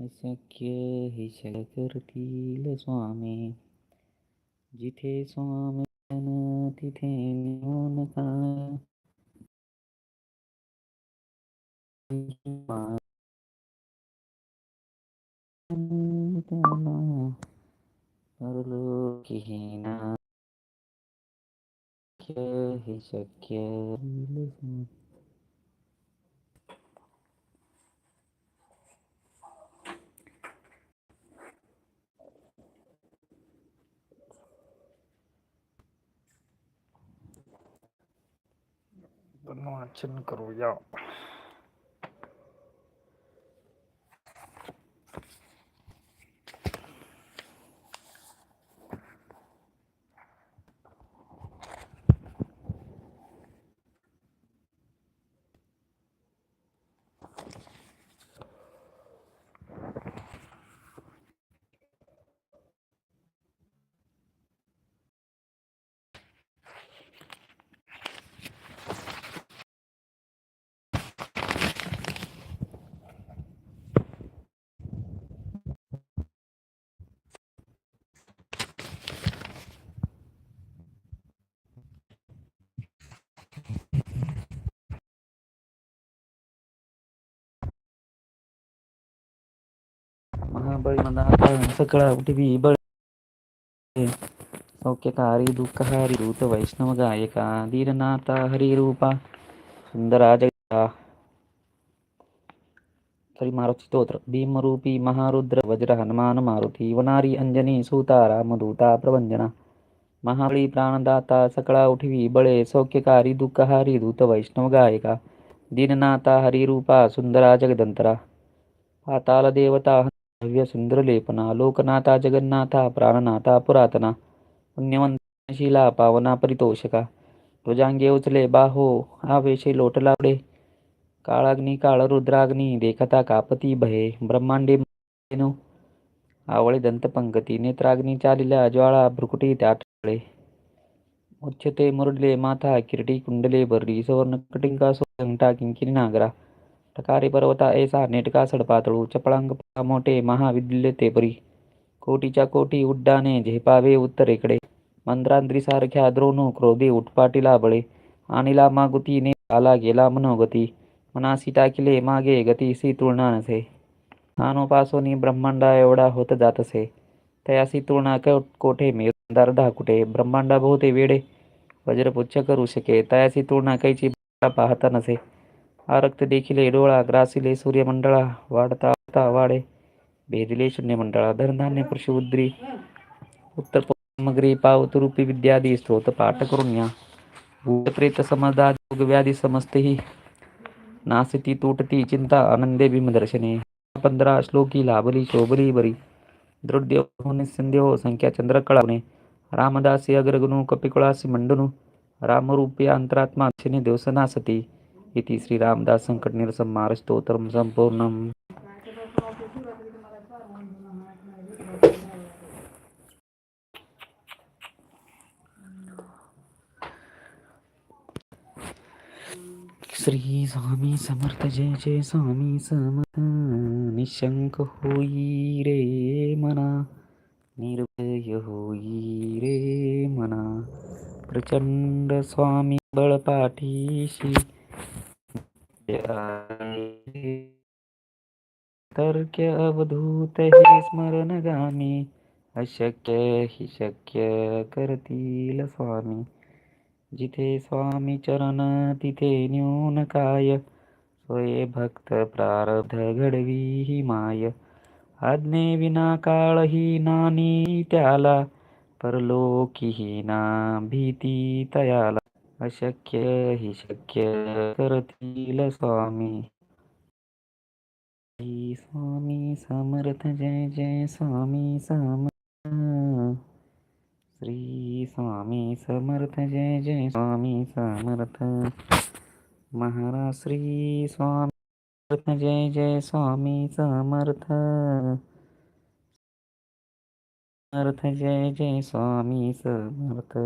अशक्य हि शक्य स्वामी। जिथे स्वामी तिथे नेऊन काय परलोकीहीना। हे शक्य वाचन chin महाबळी मनाता सकळा उठवी बळ सौख्यकारी दुःखहारी दूत वैष्णव गायका दीरनाथा हरिरूपा सुंदरा जगता श्री मारुती स्तोत्र भीमरूपी महारुद्र वज्र हनुमान मारुती वनारी अंजनी सूता रामदूता प्रभंजना महाबळी प्राणदाता सकळा उठवी बळे सौख्यकारी दुःखहारी दूत वैष्णव गायका दीननाथा हरिरूपा सुंदरा जगदंतरा पाताल देवता भव्य सुंदरलेपना लोकनाथा, जगन्नाथा, प्राणनाथा, पुरातना पुण्यवंतशीला पावना परितोषका, ध्वजांगे उचले, बाहो, आवेशे लोटलावडे काळाग्नी, काळ रुद्राग्नी, देखता कापती भये ब्रह्मांडे आवळे दंतपंकती नेत्राग्नी चालिल्या ज्वाळा, भ्रुकुटी त्याटळे उच्चते मुरडले, माथा किरटी कुंडले, बर्री, सुवर्ण, कटिंका सोंगटा किंकिनी नागरा टकारी पर्वता ऐसा नेटका सडपातळू चपळांग मोठे महाविद्युल्य परी कोटीच्या कोटी उड्डाणे झेपावे उत्तरेकडे मंद्रांद्रीसारख्या द्रोणू क्रोधे उठपाटीला बळे आणिला मागुतीने आला गेला मनोगती मनासी टाकिले मागे गती सी तुळना नसे पासोनी ब्रह्मांडा एवढा होत जात असे तयासी तुळना कोठे मेरुंदार कुठे ब्रह्मांडा बहुते वेडे वज्रपुच्छ करू शके तयासी तुलना कैची पाहता नसे आरक्त देखिले डोळा ग्रासिले सूर्यमंडळा वाढता वाडे भेदिले शून्यमंडळा धनधान्य उद्री उत्तर सामग्री पावतरूपी विद्यादी स्तोत्र पाठ करून या भूतप्रेत समजदा व्याधी समजतेही नासिती, तुटती, चिंता, आनंदे भीमदर्शने पंधरा, श्लोकी, लाभली, शोभली, बरी. दृढ्य निसंदेह संख्या चंद्र अग्रगणू, कपिकुळासी, मंडनु. देवसना देवसनासती. इति श्रीरामदास संकट निरसंहार स्तोत्रम संपूर्णम श्री स्वामी समर्थ जय जय स्वामी समर्थ। निशंक होई रे मना। निर्भय होई रे मना। प्रचंड स्वामी बळपाठीशी तर्क्य अवधूत हे स्मरणगामी, अशक्य हि शक्य करतील स्वामी। जिथे स्वामी चरण, तिथे न्यून काय। सोये भक्त प्रारब्ध घडवी ही माय। आज्ञे विना काळ ही नानी त्याला, परलोकी ही ना भीती तयाला। अशक्य हि शक्य करतील स्वामी. स्वामी समर्थ जय जय स्वामी समर्थ. श्री स्वामी समर्थ जय जय स्वामी समर्थ. महाराज श्री स्वामी समर्थ जय जय स्वामी समर्थ. समर्थ जय जय स्वामी समर्थ.